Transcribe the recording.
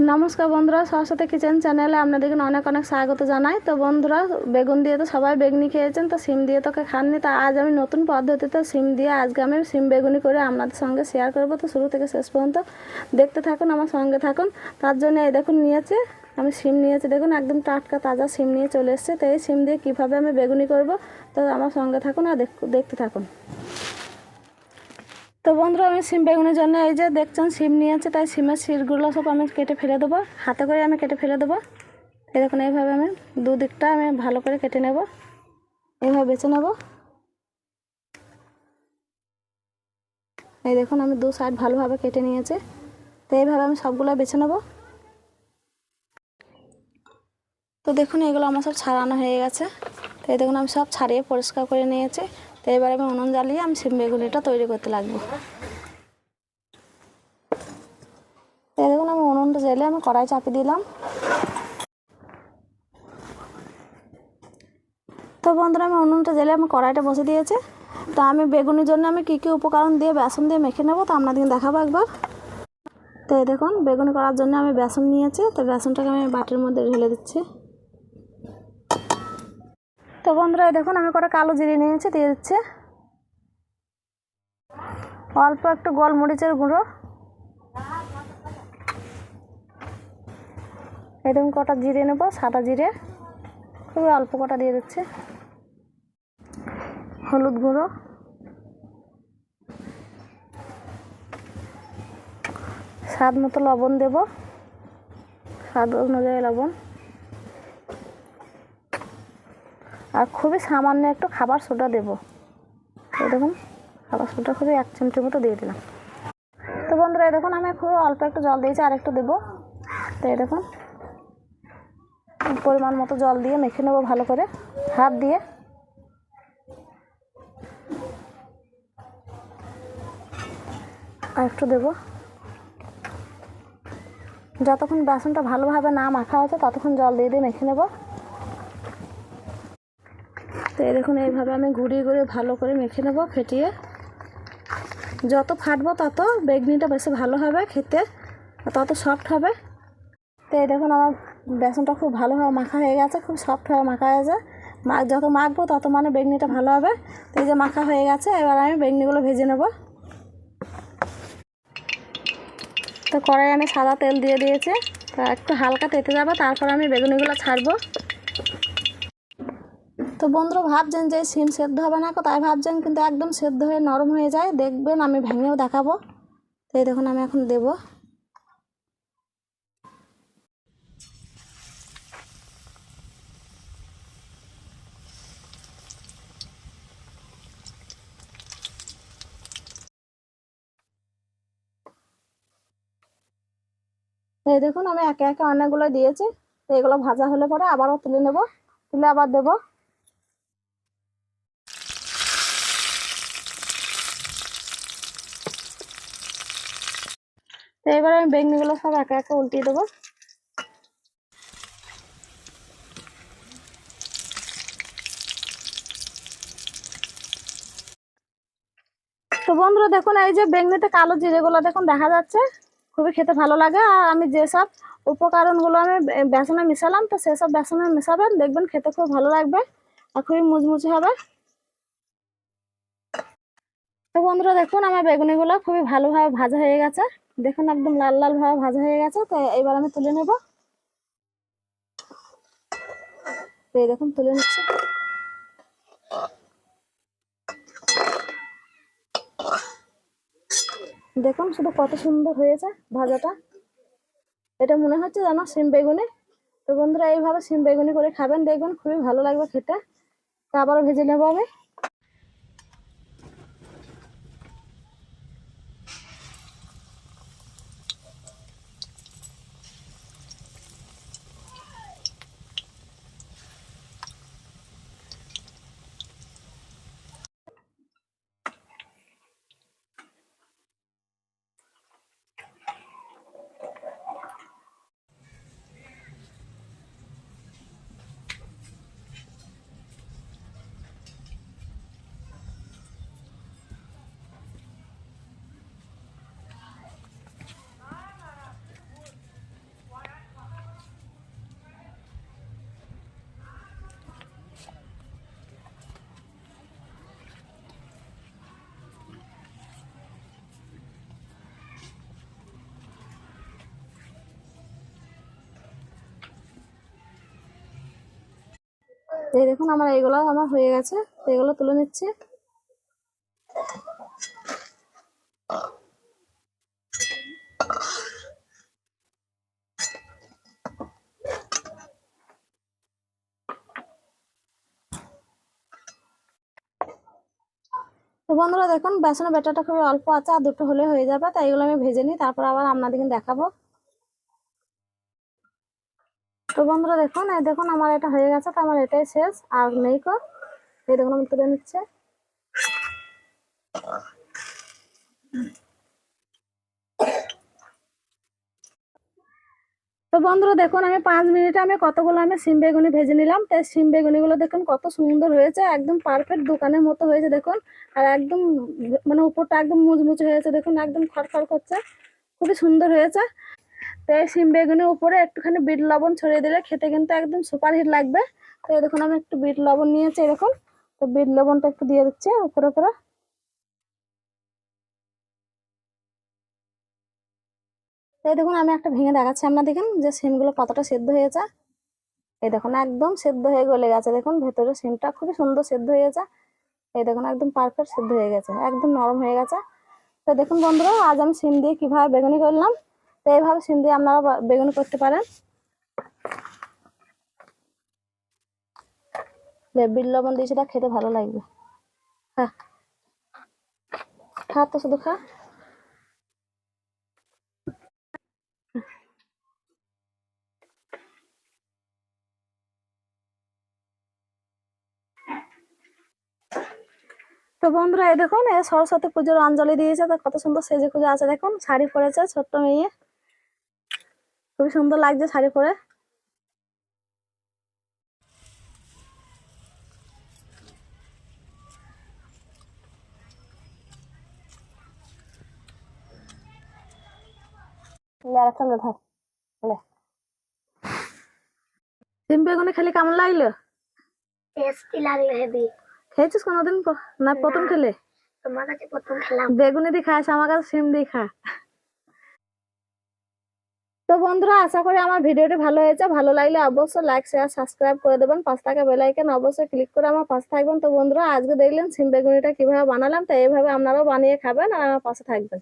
নমস্কার বন্ধুরা, সরস্বতী কিচেন চ্যানেলে আপনাদেরকে অনেক অনেক স্বাগত জানাই। তো বন্ধুরা, বেগুন দিয়ে তো সবাই বেগুনি খেয়েছেন, তো সিম দিয়ে তোকে খাননি, তা আজ আমি নতুন পদ্ধতিতে সিম দিয়ে আজকে আমি সিম বেগুনি করে আপনাদের সঙ্গে শেয়ার করব। তো শুরু থেকে শেষ পর্যন্ত দেখতে থাকুন, আমার সঙ্গে থাকুন। তার জন্য এই দেখুন নিয়েছে, আমি সিম নিয়েছি, দেখুন একদম টাটকা তাজা সিম নিয়ে চলে এসছে। তো এই সিম দিয়ে কীভাবে আমি বেগুনি করব, তো আমার সঙ্গে থাকুন আর দেখ- দেখতে থাকুন। তো বন্ধুরা, আমি সিম বেগুনের জন্য এই যে দেখছেন, সিম নিয়েছে তাই সিমের শিরগুলো সব আমি কেটে ফেলে দেবো। হাতে করে আমি কেটে ফেলে দেবো। এই দেখুন, এইভাবে আমি দু দিকটা আমি ভালো করে কেটে নেব। এইভাবে বেছে নেব। এই দেখুন, আমি দু সাইড ভালোভাবে কেটে নিয়েছি। তো এইভাবে আমি সবগুলো বেছে নেব। তো দেখুন, এগুলো আমার সব ছাড়ানো হয়ে গেছে। তো এই দেখুন, আমি সব ছাড়িয়ে পরিষ্কার করে নিয়েছি। তো এবার আমি উনুন জ্বালিয়ে আমি সিম বেগুনিটা তৈরি করতে লাগবো। তো দেখুন, আমি উনুনটা জ্বেলে আমি কড়াই চাপিয়ে দিলাম। তো বন্ধুরা, আমি উনুনটা জ্বেলে আমি কড়াইটা বসে দিয়েছে। তা আমি বেগুনের জন্য আমি কী কী উপকরণ দিয়ে বেসন দিয়ে মেখে নেব তো আপনাদেরকে দেখাবো একবার। তো দেখুন, বেগুনি করার জন্য আমি বেসন নিয়েছি। তো বেসনটাকে আমি বাটির মধ্যে ঢেলে দিচ্ছি। তো বন্ধুরা, দেখুন, আমি কটা কালো জিরে নিয়েছি, দিয়ে দিচ্ছে। অল্প একটু গোলমরিচের গুঁড়ো। এরকম কটা জিরে নেব, সাদা জিরে। খুবই অল্প কটা দিয়ে দিচ্ছে। হলুদ গুঁড়ো। স্বাদ মতো লবণ দেব। স্বাদ অনুযায়ী লবণ। আর খুবই সামান্য একটু খাবার সোডা দেব। এই দেখুন খাবার সোডা খুবই এক চামচের মতো দিয়ে দিলাম। তো বন্ধুরা দেখুন, আমি খুব অল্প একটু জল দিয়েছি, আর একটু দেবো। তো এই দেখুন, পরিমাণ মতো জল দিয়ে মেখে নেব ভালো করে, হাত দিয়ে। আর একটু দেবো। যতক্ষণ বেসনটা ভালোভাবে না মাখা হয়েছে, ততক্ষণ জল দিয়ে দিয়ে মেখে নেব। এই দেখুন, এইভাবে আমি ঘুরিয়ে ঘুরিয়ে ভালো করে মেখে নেব, ফেটিয়ে। যত ফাটবো তত বেগনিটা বেশি ভালো হবে খেতে তত সফট হবে। তো এই দেখুন, আমার বেসনটা খুব ভালোভাবে মাখা হয়ে গেছে, খুব সফটভাবে মাখা হয়েছে। মা যত মাখবো তত মানে বেগনিটা ভালো হবে। তো এই যে মাখা হয়ে গেছে, এবার আমি বেগনিগুলো ভেজে নেব। তো কড়াই আমি সাদা তেল দিয়ে দিয়েছি, তা একটু হালকা তেতে যাবে, তারপর আমি বেগুনিগুলো ছাড়বো। তো বন্ধুরা ভাবছেন যে সিম সেদ্ধ হবে না তাই ভাবছেন কিন্তু একদম সেদ্ধ হয়ে নরম হয়ে যায়। দেখবেন আমি ভেঙেও দেখাবো। তো দেখুন, আমি এখন দেবো। এই দেখুন, আমি একে একে অনেকগুলো দিয়েছি। তো এগুলো ভাজা হলে পরে আবারও তুলে নেব। তুলে আবার দেবো। তো এবারে আমি বেগনিগুলো সব একে একে উল্টিয়ে দেবো। তো বন্ধুরা দেখুন, এই যে বেগনিতে কালো জিরেগুলো দেখুন দেখা যাচ্ছে, খুবই খেতে ভালো লাগে। আর আমি যেসব উপকরণগুলো আমি বেসনে মিশালাম, তো সেসব বেসনে মিশাবেন, দেখবেন খেতে খুব ভালো লাগবে আর খুবই মুচমুচে হবে। তো বন্ধুরা দেখুন, আমার বেগুনিগুলো খুবই ভালোভাবে ভাজা হয়ে গেছে। দেখুন একদম লাল লাল ভাবে ভাজা হয়ে গেছে, তো এবার আমি তুলে নেব। তো এই দেখুন তুলে নিচ্ছি। দেখুন শুধু কত সুন্দর হয়েছে ভাজাটা। এটা মনে হচ্ছে যেন সিম বেগুনি। তো বন্ধুরা, এইভাবে সিম বেগুনি করে খাবেন, দেখবেন খুবই ভালো লাগবে খেতে। তো আবারও ভেজে নেব আমি। এই দেখুন আমার এইগুলো আমার হয়ে গেছে। তো এগুলো তুলে নিচ্ছি। বন্ধুরা দেখুন, বেসনের ব্যাটারটা খুবই অল্প আছে, আর দুটো হলে হয়ে যাবে, তাই এগুলো আমি ভেজে নিই, তারপর আবার আপনাদেরকে দেখাবো। তো বন্ধুরা দেখুন, এই দেখুন আমার এটা হয়ে গেছে, তো আমার এটাই শেষ। আর নেই কো এই দেখুন আমি তুলে নিচ্ছে। তো বন্ধুরা দেখুন, আমি পাঁচ মিনিটে আমি কতগুলো আমি সিম বেগুনি ভেজে নিলাম। তাই সিম বেগুনিগুলো দেখুন কত সুন্দর হয়েছে, একদম পারফেক্ট দোকানের মতো হয়েছে দেখুন। আর একদম মানে উপরটা একদম মুচমুচে হয়েছে দেখুন, একদম খড়খড় করছে, খুবই সুন্দর হয়েছে। তো এই সিম বেগুনের উপরে একটুখানি বিট লবণ ছড়িয়ে দিলে খেতে কিন্তু একদম সুপার হিট লাগবে। তো দেখুন, আমি একটু বিট লবণ নিয়েছি এরকম। তো বিট লবণটা একটু দিয়ে দিচ্ছি উপরে উপরে। এই দেখুন, আমি একটা ভেঙে দেখাচ্ছি আপনার দেখেন যে সিমগুলো কতটা সেদ্ধ হয়েছে। এই দেখুন, একদম সেদ্ধ হয়ে গলে গেছে। দেখুন, ভেতরে সিমটা খুবই সুন্দর সেদ্ধ হয়েছে। এই দেখুন, একদম পারফেক্ট সেদ্ধ হয়ে গেছে, একদম নরম হয়ে গেছে। তো দেখুন বন্ধুরা, আজ আমি সিম দিয়ে কীভাবে বেগুনি করলাম। তো এইভাবে সিম দিয়ে আপনারা বেগুন করতে পারেন। বিট লবণ দিয়েছি এটা খেতে ভালো লাগবে। হ্যাঁ। খা তো শুধু খা। তো বন্ধুরা, এই দেখুন এ সরস্বতী পুজোর অঞ্জলি দিয়েছে, তো কত সুন্দর সেজে খুঁজে আছে। দেখুন, শাড়ি পরেছে ছোট্ট মেয়ে। খুবই সুন্দর লাগছে শাড়ি পরে। ডিম বেগুনি খেলে কেমন লাগল? টেস্টি লাগল হেবি। খেয়েছিস কোনোদিন না প্রথম খেলে? তোমার কাছে প্রথম খেলাম। বেগুনি দিয়ে খাস আমার কাছে সিম দিয়ে খা। তো বন্ধুরা, আশা করি আমার ভিডিওটি ভালো হয়েছে। ভালো লাগলে অবশ্যই লাইক শেয়ার সাবস্ক্রাইব করে দেবেন। পাঁচ টাকা বেলাইকেন অবশ্যই ক্লিক করে আমার পাশে থাকবেন। তো বন্ধুরা, আজকে দেখলেন সিম বেগুনিটা কীভাবে বানালাম? তো এইভাবে আপনারাও বানিয়ে খাবেন আর আমার পাশে থাকবেন।